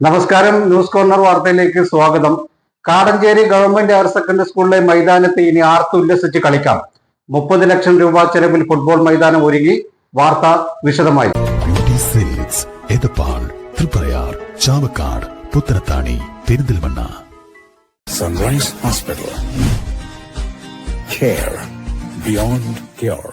നമസ്കാരം news corner വാർത്തയിലേക്ക് സ്വാഗതം. കാടഞ്ചേരി ഗവൺമെന്റ് ഹയർ സെക്കൻഡറി സ്കൂളിലെ മൈതാനത്ത് ഇനി ആർത്തുല്ലസിച്ച് കളിക്കാം. മുപ്പത് ലക്ഷം രൂപ ചെലവിൽ ഫുട്ബോൾ മൈതാനം ഒരുങ്ങി. വാർത്ത വിശദമായി. Triprayar Chavakkad Puthanathani Perinthalmanna. Sunrise hospital care beyond care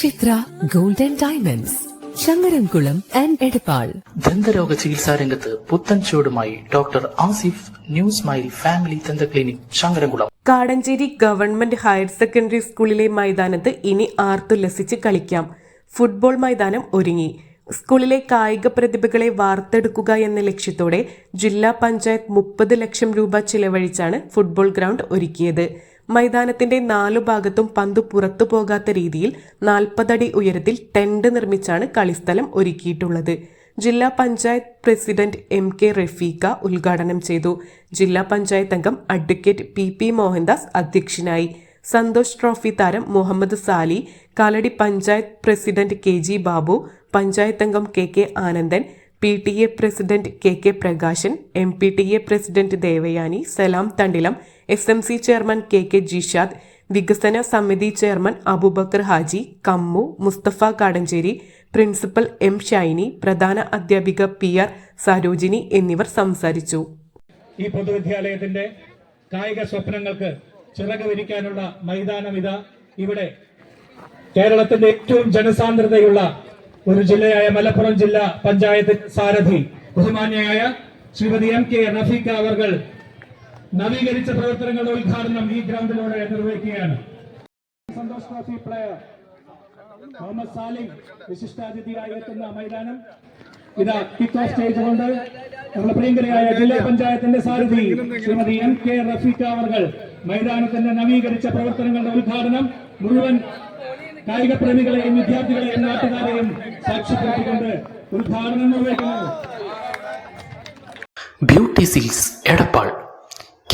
Chitra golden diamonds Changaramkulam and Edappal. ദന്തരോഗ ചികിത്സാ രംഗത്ത് പുത്തൻ ചുവടുമായി doctor Asif new smile family ദന്ത clinic Shankarankulam. Kadancheri government higher secondary സ്കൂളിലെ മൈതാനത്ത് ഇനി ആർത്തുല്ലസിച്ച് കളിക്കാം. ഫുട്ബോൾ മൈതാനം ഒരുങ്ങി. സ്കൂളിലെ കായിക പ്രതിഭകളെ വാർത്തെടുക്കുക എന്ന ലക്ഷ്യത്തോടെ ജില്ലാ പഞ്ചായത്ത് മുപ്പത് ലക്ഷം രൂപ ചിലവഴിച്ചാണ് ഫുട്ബോൾ ഗ്രൗണ്ട് ഒരുക്കിയത്. മൈതാനത്തിന്റെ നാലു ഭാഗത്തും പന്ത് പുറത്തു പോകാത്ത രീതിയിൽ നാൽപ്പതടി ഉയരത്തിൽ ടെന്റ് നിർമ്മിച്ചാണ് കളിസ്ഥലം ഒരുക്കിയിട്ടുള്ളത്. ജില്ലാ panchayat president M K Rafeeqa ഉദ്ഘാടനം ചെയ്തു. ജില്ലാ പഞ്ചായത്ത് അംഗം അഡ്വക്കേറ്റ് പി പി മോഹൻദാസ് അധ്യക്ഷനായി. സന്തോഷ് ട്രോഫി താരം Muhammad Sali Kaladi panchayat president K G Babu panchayat അംഗം K K Anandan P T A president K K Prakashan M P T A president Devayani Salam Thandilam S M C chairman K K Jishad വികസന സമിതി chairman Abubakar Haji Kammu Mustafa Kadancheri principal M Shiny പ്രധാന അധ്യാപിക P R Sarojini എന്നിവർ സംസാരിച്ചു. ഈ പൊതുവിദ്യാലയത്തിന്റെ കായിക സ്വപ്നങ്ങൾക്ക് ചിറക് വിരിക്കാനുള്ള മൈതാനം ഇതാ. ഇവിടെ കേരളത്തിന്റെ ഏറ്റവും ജനസാന്ദ്രതയുള്ള ഒരു ജില്ലയായ മലപ്പുറം ജില്ലാ പഞ്ചായത്ത് സാരഥി ബഹുമാന്യയായ ശ്രീമതി എം കെ റഫീഖ അവർ നവീകരിച്ച പ്രവർത്തനങ്ങളുടെ ഉദ്ഘാടനം ഈ ഗ്രൗണ്ടിലൂടെ നിർവഹിക്കുകയാണ്. സന്തോഷ് ട്രോഫി പ്ലെയർ മുഹമ്മദ് സാലിം വിശിഷ്ടാതിഥിയായി എത്തുന്ന മൈതാനം. ഇതാ കിക്ക് ഓഫ് സ്റ്റേജ് കൊണ്ട് നമ്മുടെ പ്രിയങ്കരയായ ജില്ലാ പഞ്ചായത്തിന്റെ സാരഥി ശ്രീമതി എം കെ റഫീഖ അവർ മൈതാനത്തിന്റെ നവീകരിച്ച പ്രവർത്തനങ്ങളുടെ ഉദ്ഘാടനം മുഴുവൻ കായിക പ്രേമികളെയും വിദ്യാർത്ഥികളെയും നാട്ടുകാരെയും സാക്ഷ്യപ്പെടുത്തിക്കൊണ്ട് ഉദ്ഘാടനം നിർവഹിക്കുന്നു. Beauty silks Edappal.